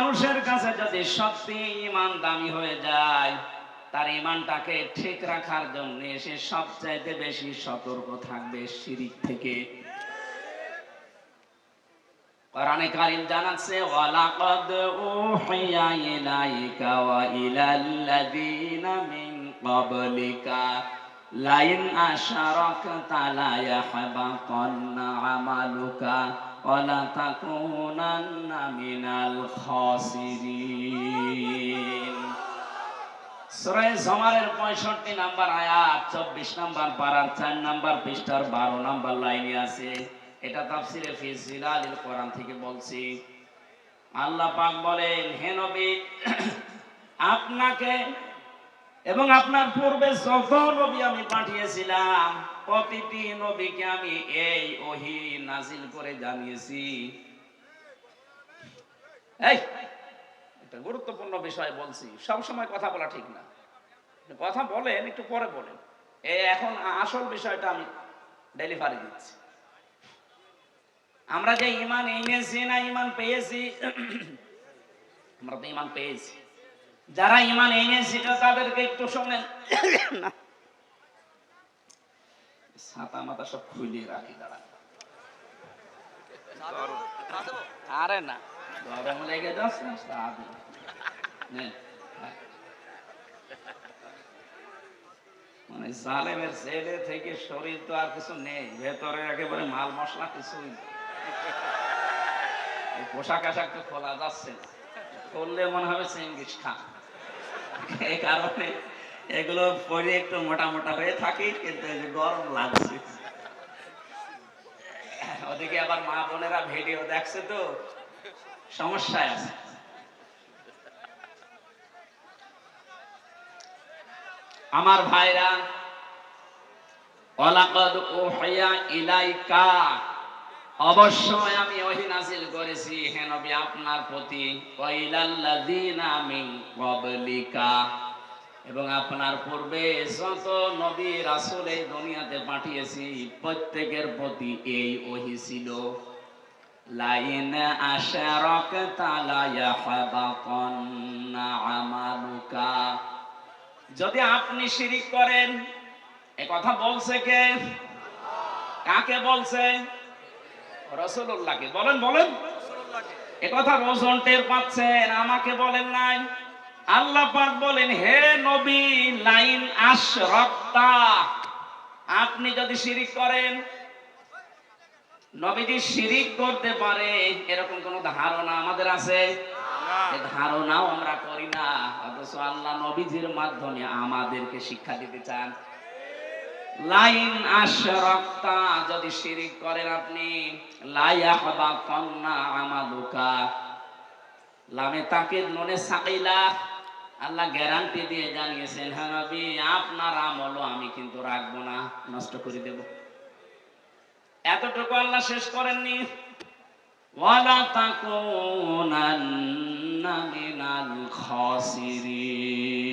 মানুষের কাছে যদি সত্যি ইমান দামি হয়ে যায়, তার ইমানটাকে ঠিক রাখার জন্য সে সবচাইতে বেশি সতর্ক থাকবে শিরিক থেকে। কোরআনে কারীম জানাচ্ছে, ওয়ালাকাদ উহিয়া ইলাইকা ওয়া ইলাল্লাযীনা মিন ক্বাবলিকা, লাইন আশারাকতা লা ইয়াহবাতান্না আমালুকা। ওয়া লা তাকুনান্না মিনাল খাসিরিন সূরা জমারের 65 নাম্বার আয়াত 24 নাম্বার পারার 4 নাম্বার পৃষ্ঠার 12 নাম্বার লাইনে আছে এটা তাফসিরে ফি জিলালিল কোরআন থেকে বলছি আল্লাহ পাক বলেন হে নবী আপনাকে এবং আপনার পূর্বে যত নবী আমি পাঠিয়েছিলাম প্রতিটি নবীকে আমি এই ওহি নাজিল করে জানিয়েছি। একটা গুরুত্বপূর্ণ বিষয় বলছি সব সময় কথা বলা ঠিক না। কথা বলেন, একটু পরে বলেন। এই এখন আসল বিষয়টা আমি ডেলিভারি দিচ্ছি। আমরা যে ইমান এনেছি না, ইমান পেয়েছি, আমরা তো ইমান পেয়েছি। যারা ইমান এনেছি তাদেরকে একটু শোনেন ছাতা মাথা সব খুলিয়ে রাখি দাঁড়া। আরে না। গরম লেগে যাচ্ছে মানে জালেমের ছেলে থেকে শরীর তো আর কিছু নেই ভেতরে একেবারে মাল মশলা কিছুই। পোশাক আশাক তো খোলা যাচ্ছে না। করলে মনে হবে চেঙ্গিস খান। এই কারণে এগুলো পরে একটু মোটা মোটা হয়ে থাকে, কিন্তু এই যে গরম লাগছে। ওদিকে আবার মা বোনেরা ভিডিও দেখছে তো, সমস্যায় আছে। আমার ভাইরা, ওয়ালাকাদ উহিয়া ইলাইকা। অবশ্যই আমি ওহি নাজিল করেছি, হে নবী, আপনার প্রতি। ওয়াইলাল্লাযীনা মিন ক্বাবলিকা। এবং আপনার পূর্বে যত নবী, রাসূল এই দুনিয়াতে পাঠিয়েছি, প্রত্যেকের প্রতি এই ওহি ছিল। লাইন আশারাকতা লা আমালুকা। যদি আপনি শিরিক করেন, এ কথা বলছে কে? কাকে বলছে? রসুল্লাহকে বলেন বলেন। এ কথা রোজন টের পাচ্ছেন, আমাকে বলেন নাই। আল্লাহ পাক বলেন, হে নবী, লাইন আশরাক্তা। আপনি যদি শিরিক করেন, নবীজি শিরিক করতে পারে, এরকম কোন ধারণা আমাদের আছে? ধারণাও আমরা করি না, অথচ আল্লাহ নবীজির মাধ্যমে আমাদেরকে শিক্ষা দিতে চান। লাইন আশরাক্তা যদি শিরিক করেন আপনি লাইয়াহবা কন্না আমালুকা। লামে তাকে ননে সাকিলা। আল্লাহ গ্যারান্টি দিয়ে জানিয়েছেন হ্যাঁ নবী, আপনার আমলও আমি কিন্তু রাখব না, নষ্ট করে দেব। এতটুকু আল্লাহ শেষ করেননি। ওয়ালা তাকুনান্না মিনাল খাসিরিন।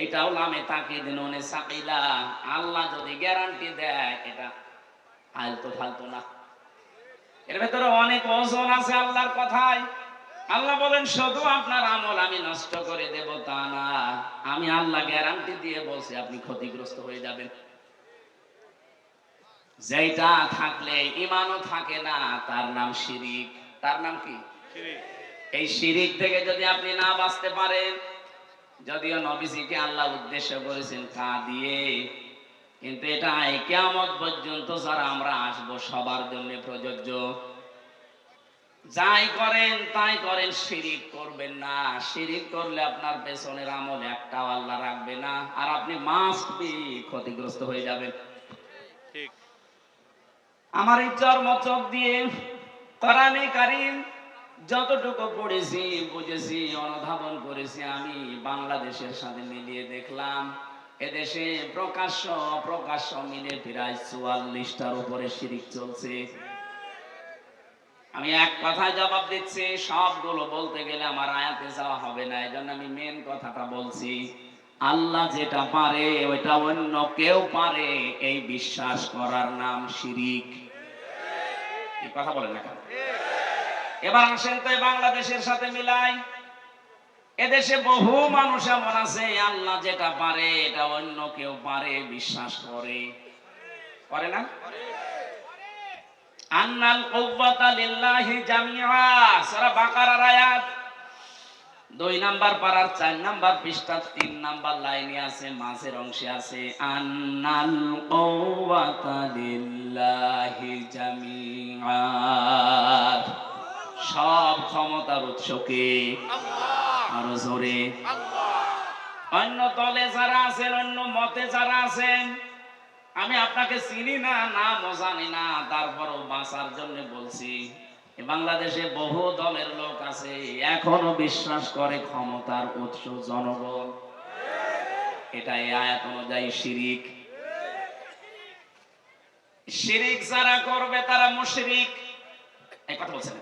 এইটাও লামে তাকে সাকিলা। আল্লাহ যদি গ্যারান্টি দেয় এটা আলতো ফালতো না। এর ভেতরে অনেক ওজন আছে আল্লাহর কথায়। আল্লাহ বলেন শুধু আপনার আমল আমি নষ্ট করে দেব তা না। আমি আল্লাহ গ্যারান্টি দিয়ে বলছি আপনি ক্ষতিগ্রস্ত হয়ে যাবেন। যেটা থাকলে ইমানও থাকে না তার নাম শিরিক। তার নাম কি? এই শিরিক থেকে যদি আপনি না বাঁচতে পারেন যদিও নবীজিকে আল্লাহ উদ্দেশ্য করেছেন কা দিয়ে কিন্তু এটা কেমন পর্যন্ত যারা আমরা আসব সবার জন্য প্রযোজ্য। যাই করেন তাই করেন শিরিক করবেন না। শিরিক করলে আপনার পেছনের আমল একটাও আল্লাহ রাখবে না আর আপনি মাস্ট বি ক্ষতিগ্রস্ত হয়ে যাবেন। ঠিক। আমার এই চর্ম চোখ দিয়ে কোরআনে কারিম যতটুকু পড়েছি, বুঝেছি, অনুধাবন করেছি, আমি বাংলাদেশের সাথে মিলিয়ে দেখলাম। এদেশে প্রকাশ্য প্রকাশ্য মিলে প্রায় চুয়াল্লিশটার উপরে শিরিক চলছে। আমি এক কথায় জবাব দিচ্ছি, সবগুলো বলতে গেলে আমার আয়াতে যাওয়া হবে না এই আমি মেন কথাটা বলছি। আল্লাহ যেটা পারে, ওইটা অন্য কেউ পারে, এই বিশ্বাস করার নাম শিরিক। কথা বলেন না এবার আসেন তো বাংলাদেশের সাথে মিলাই। এদেশে বহু মানুষ এমন আছে, আল্লাহ যেটা পারে, এটা অন্য কেউ পারে, বিশ্বাস করে। করে না? আন্নাল দুই নাম্বার চার নাম্বার তিন নাম্বার লাইনে আছে, মাঝের অংশে আছে সব ক্ষমতার উৎসকে আরও জোরে। অন্য দলে যারা আছেন অন্য মতে যারা আছেন আমি আপনাকে চিনি না নামও জানি না তারপরও বাঁচার জন্য বলছি বাংলাদেশে বহু দলের লোক আছে এখনও বিশ্বাস করে ক্ষমতার উৎস জনগণ এটা এই আয়াত অনুযায়ী শিরিক। শিরিক যারা করবে তারা মুশরিক। এই কথা বলছেন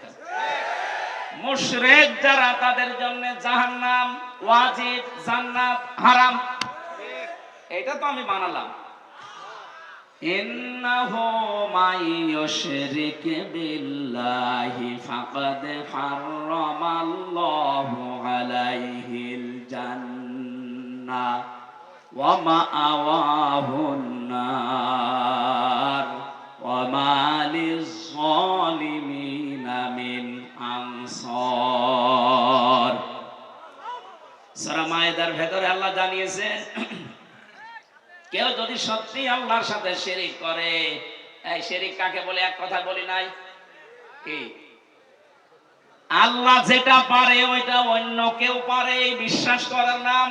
মুশরেক যারা তাদের জন্য জাহান্নাম, ওয়াজিব, জান্নাত, হারাম। এটা তো আমি বানালাম। ইন্নাহু বিল্লাহি ফাকাদ হারামাল্লাহু আলাইহিল জান্নাহ ওয়া মাআওয়াহুন নার ওয়া মালিজ আনসার। সারা মায়েদার ভেতরে আল্লাহ জানিয়েছে, কেউ যদি সত্যি আল্লাহর সাথে শেরিক করে, এই শেরিক কাকে বলে? এক কথা বলি নাই? কি? আল্লাহ যেটা পারে, ওইটা অন্য কেউ পারে, বিশ্বাস করার নাম?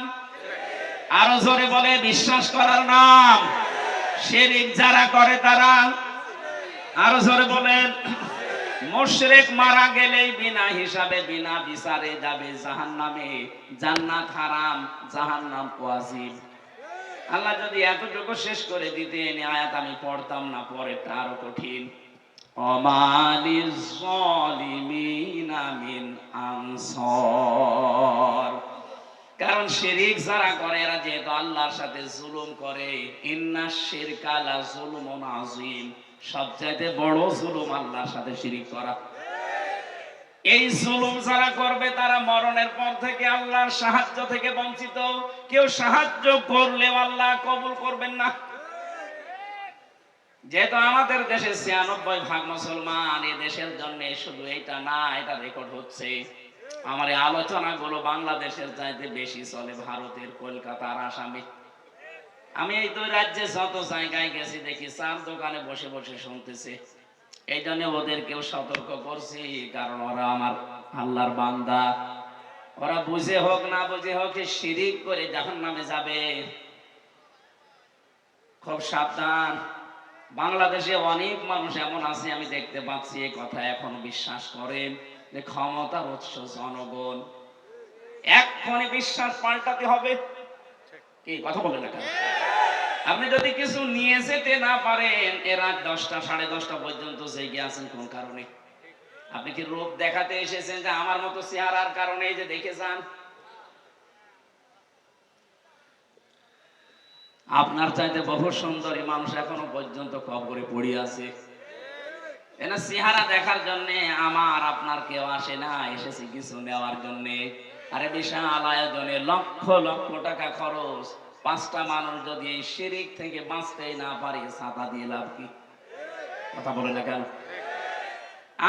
আরও জোরে বলে, বিশ্বাস করার নাম? শেরিক যারা করে তারা? আরও জোরে বলেন। মুশরিক মারা গেলেই বিনা হিসাবে, বিনা বিচারে যাবে জাহান্নামে। জান্নাত হারাম, জাহান্নাম ওয়াজিব। আল্লাহ যদি এতটুকু শেষ করে দিতেন, এই আয়াত আমি পড়তাম না, পরেরটা আরও কঠিন। অমালিজ মিন আনসার। কারণ শিরিক যারা করে, এরা যেহেতু আল্লাহর সাথে জুলুম করে। ইন্না শিরকালা জুলুমুন আযীম। সবচাইতে বড় জুলুম আল্লাহর সাথে শিরিক করা। এই জুলুম যারা করবে, তারা মরণের পর থেকে আল্লাহর সাহায্য থেকে বঞ্চিত। কেউ সাহায্য করলেও আল্লাহ কবুল করবেন না। যেহেতু আমাদের দেশে ছিয়ানব্বই ভাগ মুসলমান এই দেশের জন্য শুধু এইটা না, এটা রেকর্ড হচ্ছে। আমার এই আলোচনাগুলো বাংলাদেশের চাইতে বেশি চলে, ভারতের কলকাতার আসামে। আমি এই দুই রাজ্যে যত জায়গায় গেছি, দেখি চার দোকানে বসে বসে শুনতেছে। এই জন্য ওদেরকেও সতর্ক করছি, কারণ ওরা আমার আল্লাহর বান্দা। ওরা বুঝে হোক, না বুঝে হোক শিরিক করে যখন নামে যাবে। খুব সাবধান। বাংলাদেশে অনেক মানুষ এমন আছে, আমি দেখতে পাচ্ছি এই কথা এখন বিশ্বাস করেন। ক্ষমতার উৎস জনগণ। এক্ষণে বিশ্বাস পাল্টাতে হবে। কথা বলেন আপনি যদি কিছু নিয়ে যেতে না পারেন, এ রাত দশটা, সাড়ে দশটা পর্যন্ত জেগে আছেন কোন কারণে? আপনি কি রূপ দেখাতে এসেছেন যে আমার মতো চেহারার কারণে? যে দেখে যান। আপনার চাইতে বহু সুন্দরী মানুষ এখনও পর্যন্ত কবরে পড়ে আছে। এনা চেহারা দেখার জন্য আমার আপনার কেউ আসে না, এসেছে কিছু নেওয়ার জন্য। আরে বিশাল আয়োজনে লক্ষ লক্ষ টাকা খরচ। পাঁচটা মানুষ যদি এই শিরিক থেকে বাঁচতেই না পারে ছাতা দিয়ে লাভ কি? কথা বলে না কেন?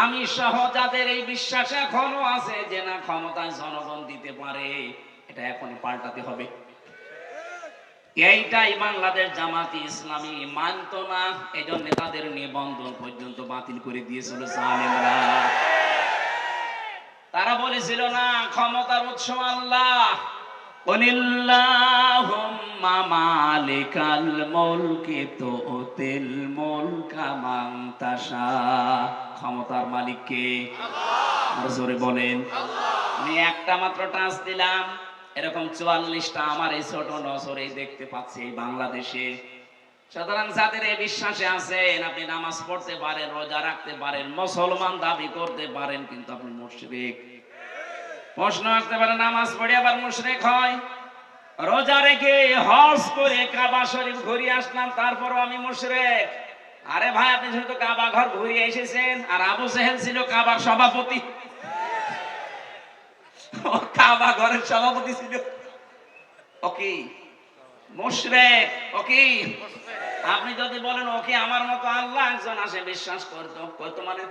আমি সহ যাদের এই বিশ্বাস এখনও আছে যে না ক্ষমতায় জনগণ দিতে পারে। এটা এখনই পাল্টাতে হবে। এইটাই বাংলাদেশ জামাতি ইসলামী মানত না এই জন্য তাদের নিবন্ধন পর্যন্ত বাতিল করে দিয়েছিল তারা বলেছিল, না, ক্ষমতার উৎস আল্লাহ। ক্ষমতার মালিক বলেন। আমি একটা মাত্র টাচ দিলাম। এরকম চুয়াল্লিশটা আমার এই ছোট নজরে দেখতে পাচ্ছি এই বাংলাদেশে। সুতরাং যাদের এই বিশ্বাসে আছেন, আপনি নামাজ পড়তে পারেন, রোজা রাখতে পারেন, মুসলমান দাবি করতে পারেন, কিন্তু আপনি মুশরিক। প্রশ্ন আসতে পারে, নামাজ পড়ে আবার মুশরিক হয়? রোজা রেখে হজ করে কাবা শরীফ ঘুরিয়ে আসলাম, তারপরও আমি মুশরিক। আরে ভাই, আপনি যেহেতু কাবা ঘর ঘুরিয়ে এসেছেন, আর আবু সেহেল ছিল কাবার সভাপতি। কাবা ঘরের সভাপতি ছিল। ওকে ওকে। আপনি যদি বলেন, ওকে আমার মতো আল্লাহ একজন আসে বিশ্বাস করতো করতো মানে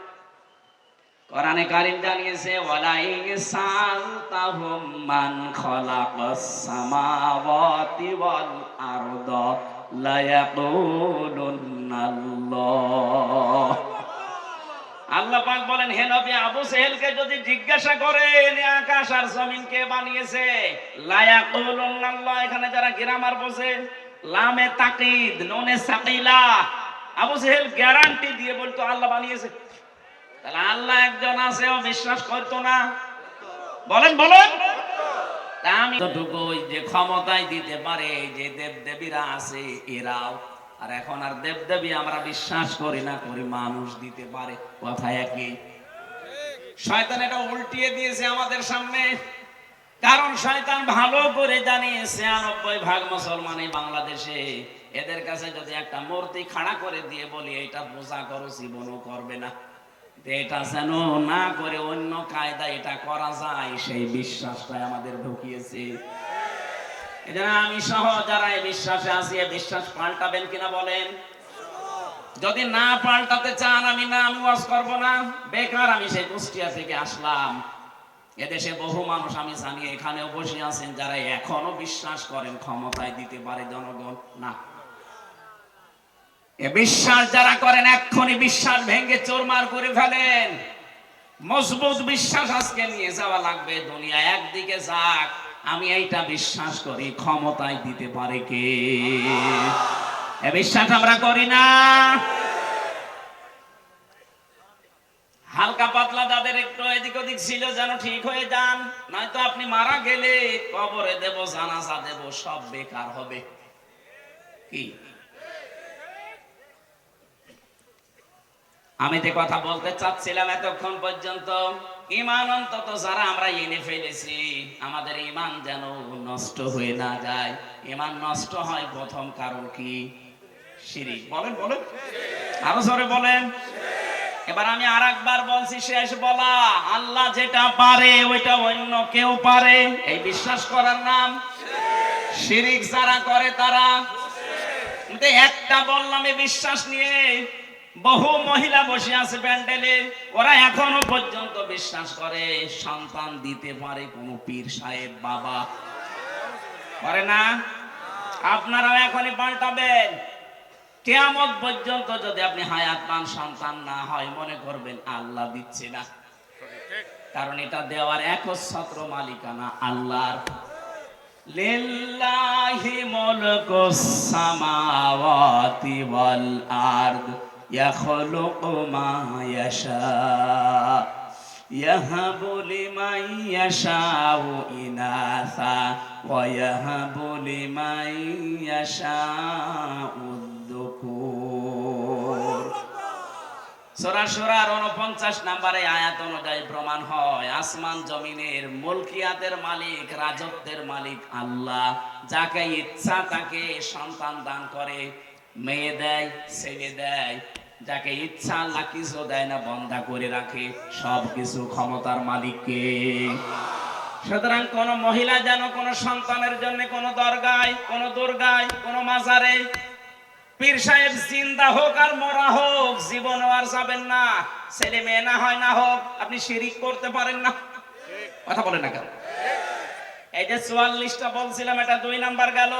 কোরআনে কারিম জানিয়েছে ওয়ালাই সালতাহুম মান খালাকাস সামাওয়াতি ওয়াল আরদ লা বলেন, হে নবী, আবু সেহেলকে যদি জিজ্ঞাসা করেন আকাশ আর জমিন কে বানিয়েছে? এখানে যারা গ্রামার বসে লামে তাকিদ, নুনে সাকিলা। আবু সেহেল গ্যারান্টি দিয়ে বলতো, আল্লাহ বানিয়েছে। তাহলে আল্লাহ একজন আছে, ও বিশ্বাস করতো না। বলেন বলেন। আমি যতটুকু যে ক্ষমতায় দিতে পারে, যে দেব দেবীরা আছে, এরাও। আর এখন আর দেব দেবী আমরা বিশ্বাস করি না, করি মানুষ দিতে পারে। কথা একই। শয়তান এটা উল্টিয়ে দিয়েছে আমাদের সামনে। কারণ শয়তান ভালো করে জানে ছিয়ানব্বই ভাগ মুসলমান এই বাংলাদেশে। এদের কাছে যদি একটা মূর্তি খাড়া করে দিয়ে বলি এটা পূজা করো, জীবনও করবে না। এটা যেন না করে অন্য কায়দা এটা করা যায়, সেই বিশ্বাসটাই আমাদের ঢুকিয়েছে। এজন্য আমি সহ যারা এই বিশ্বাসে এই বিশ্বাস পাল্টাবেন কিনা বলেন। যদি না পাল্টাতে চান, আমি না, আমি ওয়াজ করব না। বেকার আমি সেই কুষ্টিয়া থেকে আসলাম। এদেশে বহু মানুষ আমি জানি, এখানেও বসে আছেন, যারা এখনও বিশ্বাস করেন ক্ষমতায় দিতে পারে জনগণ। না। এ বিশ্বাস যারা করেন, এক্ষুনি বিশ্বাস ভেঙে চোরমার করে ফেলেন। মজবুত বিশ্বাস আজকে নিয়ে যাওয়া লাগবে, দুনিয়া একদিকে যাক। আমি এইটা বিশ্বাস করি, ক্ষমতায় দিতে পারে কে? এ বিশ্বাস আমরা করি না। হালকা পাতলা যাদের একটু এদিক ওদিক ছিল যেন ঠিক হয়ে যান। নয়তো আপনি মারা গেলে কবরে দেব, জানাজা দেব, সব বেকার হবে। কি? আমি যে কথা বলতে চাচ্ছিলাম এতক্ষণ পর্যন্ত ইমান অন্তত যারা আমরা এনে ফেলেছি, আমাদের ইমান যেন নষ্ট হয়ে না যায়। ইমান নষ্ট হয় প্রথম কারণ কি? শিরিক বলেন বলেন। আরও জোরে বলেন। এবার আমি আর একবার বলছি, শেষ বলা। আল্লাহ যেটা পারে, ওইটা অন্য কেউ পারে। এই বিশ্বাস করার নাম। শিরিক যারা করে তারা। একটা বললাম বিশ্বাস নিয়ে বহু মহিলা বসে আছে প্যান্ডেলে। ওরা এখনও পর্যন্ত বিশ্বাস করে, সন্তান দিতে পারে কোনো পীর সাহেব, বাবা। করে না? আপনারাও এখনই পাল্টাবেন। কেয়ামত পর্যন্ত যদি আপনি হায়াত পান, সন্তান না হয়, মনে করবেন আল্লাহ দিচ্ছে না। কারণ এটা দেওয়ার একচ্ছত্র মালিকানা আল্লাহর। লিল্লাহি সামাওয়াতি ওয়াল আরদ, ইয়াখলুকু মা ইয়াশা, ইয়াহাবু লিমান ইয়াশাউ ইনাসা, ওয়া ইয়াহাবু লিমান ইয়াশাউ সূরা সূরার 49 নম্বরে আয়াত অনুযায়ী প্রমাণ হয়, আসমান জমিনের মুলকিয়াতের মালিক, রাজত্বের মালিক আল্লাহ, যাকে ইচ্ছা তাকে সন্তান দান করে, মেয়ে দেয়, ছেলে দেয়, যাকে ইচ্ছা আল্লাহ কিছু দেয় না, বন্ধা করে রাখে সব কিছু ক্ষমতার মালিককে। সুতরাং কোন মহিলা যেন কোন সন্তানের জন্য কোন দরগায়, কোন দুর্গায়, কোন মাজারে পীর সাহেব জিন্দা হোক আর মরা হোক, জীবন আর যাবেন না। ছেলে মেয়ে না হয় না হোক, আপনি শিরিক করতে পারেন না। কথা বলেন না কেন? এই যে চুয়াল্লিশটা বলছিলাম, এটা দুই নাম্বার গেল।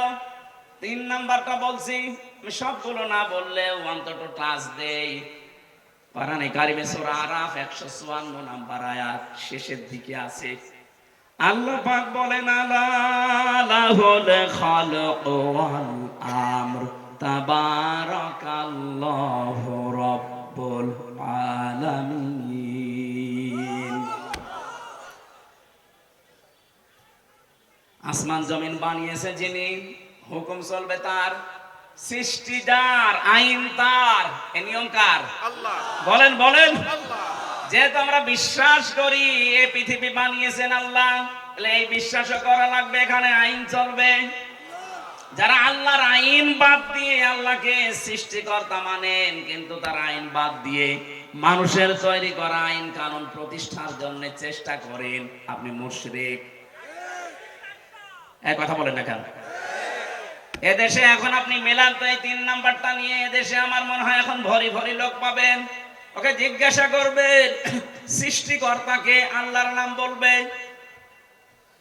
তিন নাম্বারটা বলছি, আমি সবগুলো না বললে অন্তত টাচ দেই। কারিমে সূরা আরাফ 154 নাম্বার আয়াত শেষের দিকে আছে। আল্লাহ পাক বলেন, আলা লাহুল খালক ওয়াল আমর। তাবারাকাল্লাহু রাব্বুল আলামিন। আসমান জমিন বানিয়েছে যিনি হুকুম চলবে তার সৃষ্টি যার আইন তার এ নিয়ম কার? বলেন বলেন। যেহেতু আমরা বিশ্বাস করি এই পৃথিবী বানিয়েছেন আল্লাহ তাহলে এই বিশ্বাসও করা লাগবে এখানে আইন চলবে। যারা আল্লাহর আইন বাদ দিয়ে আল্লাহকে সৃষ্টিকর্তা মানেন, কিন্তু তার আইন বাদ দিয়ে মানুষের তৈরি করা আইন কানুন প্রতিষ্ঠার জন্য চেষ্টা করেন, আপনি মুশরিক। এক কথা বলেন না কেন? এদেশে এখন আপনি মেলান তো এই তিন নাম্বারটা নিয়ে এদেশে আমার মনে হয় এখন ভরি ভরি লোক পাবেন। ওকে জিজ্ঞাসা করবেন, সৃষ্টিকর্তাকে আল্লাহর নাম বলবে।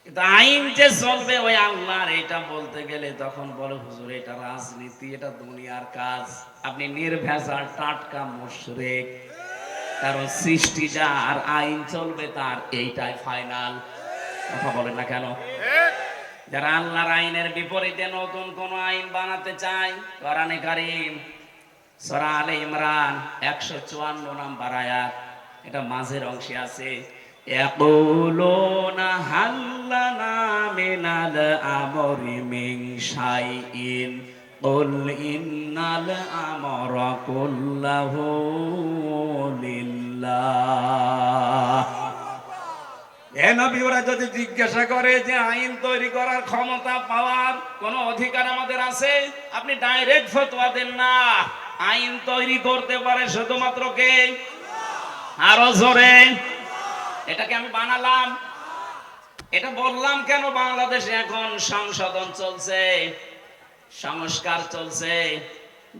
কিন্তু আইন যে চলবে, ওই আল্লাহর এটা বলতে গেলে তখন বলে, হুজুর, এটা রাজনীতি, এটা দুনিয়ার কাজ। আপনি নির্ভেজাল, টাটকা মুশরিক। কারণ সৃষ্টি যার আইন চলবে, তার এইটাই ফাইনাল। কথা বলেন না কেন? যারা আল্লাহর আইনের বিপরীতে নতুন কোন আইন বানাতে চায়, কোরআনে কারিম, সূরা আলে ইমরান 154 নাম্বার আয়াত, এটা মাঝের অংশে আছে। ইয়াকুলুনা হাল্লানা মিনাল আমরি মিন শাইইন قل إن الأمر كله لله এ নবী ওরা যদি জিজ্ঞাসা করে যে আইন তৈরি করার ক্ষমতা পাওয়ার কোন অধিকার আমাদের আছে আপনি ডাইরেক্ট ফতোয়া দেন না আইন তৈরি করতে পারে শুধুমাত্র কে আরো জোরে এটাকে আমি বানালাম। এটা বললাম কেন বাংলাদেশে এখন সংশোধন চলছে, সংস্কার চলছে,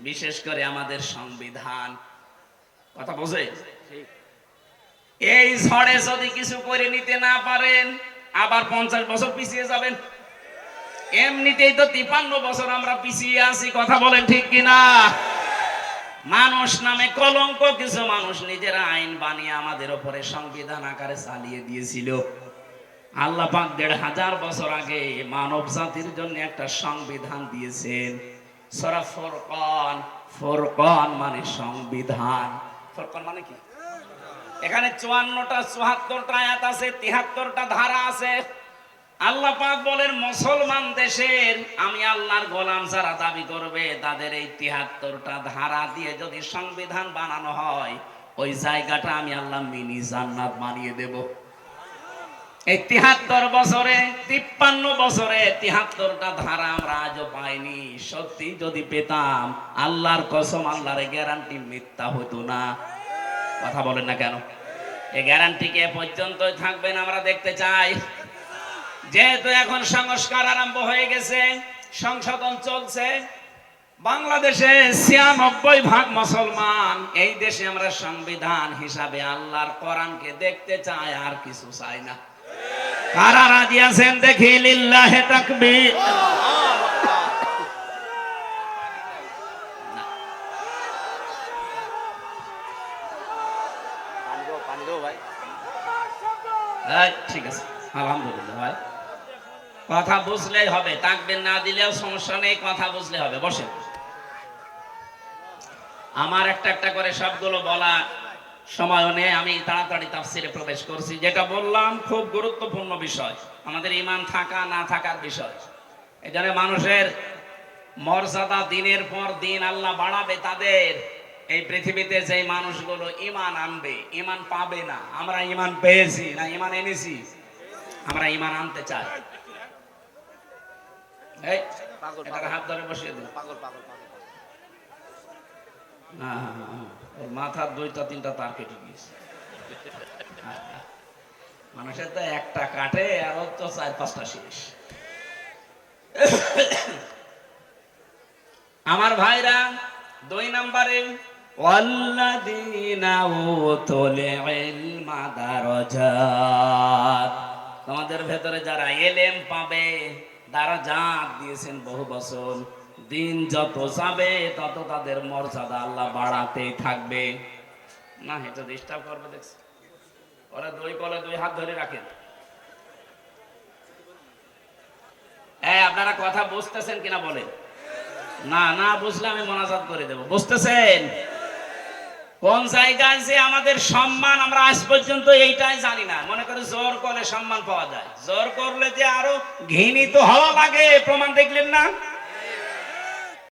বিশেষ করে আমাদের সংবিধান। কথা বোঝে? এই ঝড়ে যদি কিছু করে নিতে না পারেন, আবার পঞ্চাশ বছর পিছিয়ে যাবেন। এমনিতেই তো তিপান্ন বছর আমরা পিছিয়ে আছি, কথা বলেন ঠিক কিনা? মানুষ নামে কলঙ্ক, কিছু মানুষ নিজেরা আইন বানিয়ে আমাদের উপরে সংবিধান আকারে চালিয়ে দিয়েছিল। আল্লাহ পাক দেড় হাজার বছর আগে মানব জাতির জন্য একটা সংবিধান দিয়েছেন। সরা ফোরকন ফোরকন মানে সংবিধান। ফোরকন মানে কি? এখানে চুয়ান্নটা, চুয়াত্তরটা আয়াত আছে, তিহাত্তরটা ধারা আছে। আল্লাহ পাক বলেন, মুসলমান দেশের আমি আল্লাহর গোলাম যারা দাবি করবে, তাদের এই তিহাত্তরটা ধারা দিয়ে যদি সংবিধান বানানো হয়, ওই জায়গাটা আমি আল্লাহ মিনি জান্নাত বানিয়ে দেব। এই তিহাত্তর বছরে, তিপ্পান্ন বছরে তিহাত্তরটা ধারা আমরা আজও পাইনি। সত্যি যদি পেতাম, আল্লাহর কসম, আল্লাহর গ্যারান্টি মিথ্যা হতো না। কথা বলেন না কেন? এই গ্যারান্টি কে পর্যন্ত থাকবেন আমরা দেখতে চাই? যেহেতু এখন সংস্কার আরম্ভ হয়ে গেছে, সংশোধন চলছে, বাংলাদেশে ছিয়ানব্বই ভাগ মুসলমান এই দেশে আমরা সংবিধান হিসাবে আল্লাহর কোরআনকে দেখতে চাই, আর কিছু চাই না। কারা রাজি আছেন দেখি? লিল্লাহে তাকবীর পানি দেবো পানি দেবো ভাই এই, ঠিক আছে আলহামদুলিল্লাহ ভাই কথা বুঝলেই হবে তাকবেন না দিলেও সমস্যা নেই, কথা বুঝলে হবে, বসে। আমার একটা একটা করে সবগুলো বলা সময় নেই, আমি তাড়াতাড়ি তাফসিরে প্রবেশ করছি। যেটা বললাম খুব গুরুত্বপূর্ণ বিষয়, আমাদের ইমান থাকা না থাকার বিষয়। এখানে মানুষের মর্যাদা দিনের পর দিন আল্লাহ বাড়াবে তাদের। এই পৃথিবীতে যে মানুষগুলো ইমান আনবে ইমান পাবে না, আমরা ইমান পেয়েছি না ইমান এনেছি? আমরা ইমান আনতে চাই। এই পাগল এটাকে হাত ধরে বসিয়ে দিন পাগল পাগল পাগল না, হ্যাঁ, হ্যাঁ, হ্যাঁ। ওর মাথার দুইটা তিনটা তার কেটে গিয়েছে। মানুষের তো একটা কাটে আর ওর তো চার পাঁচটা শেষ। আমার ভাইরা দুই নম্বরে তোমাদের ভেতরে যারা এলেম পাবে দারাজাত দিয়েছেন বহু বছর। দিন যত যাবে, তত তাদের মর্যাদা আল্লাহ বাড়াতেই থাকবে। না, এটা ডিস্টার্ব করবে, দেখছি। ওরা দুই কলে দুই হাত ধরে রাখেন। হ্যাঁ আপনারা কথা বুঝতেছেন কিনা বলেন? না না বুঝলে আমি মোনাজাত করে দেব। বুঝতেছেন? কোন জায়গায় যে আমাদের সম্মান আমরা আজ পর্যন্ত এইটাই জানি না। মনে করে জোর করলে সম্মান পাওয়া যায়। জোর করলে যে আরও ঘৃণিত হওয়া লাগে প্রমাণ দেখলেন না?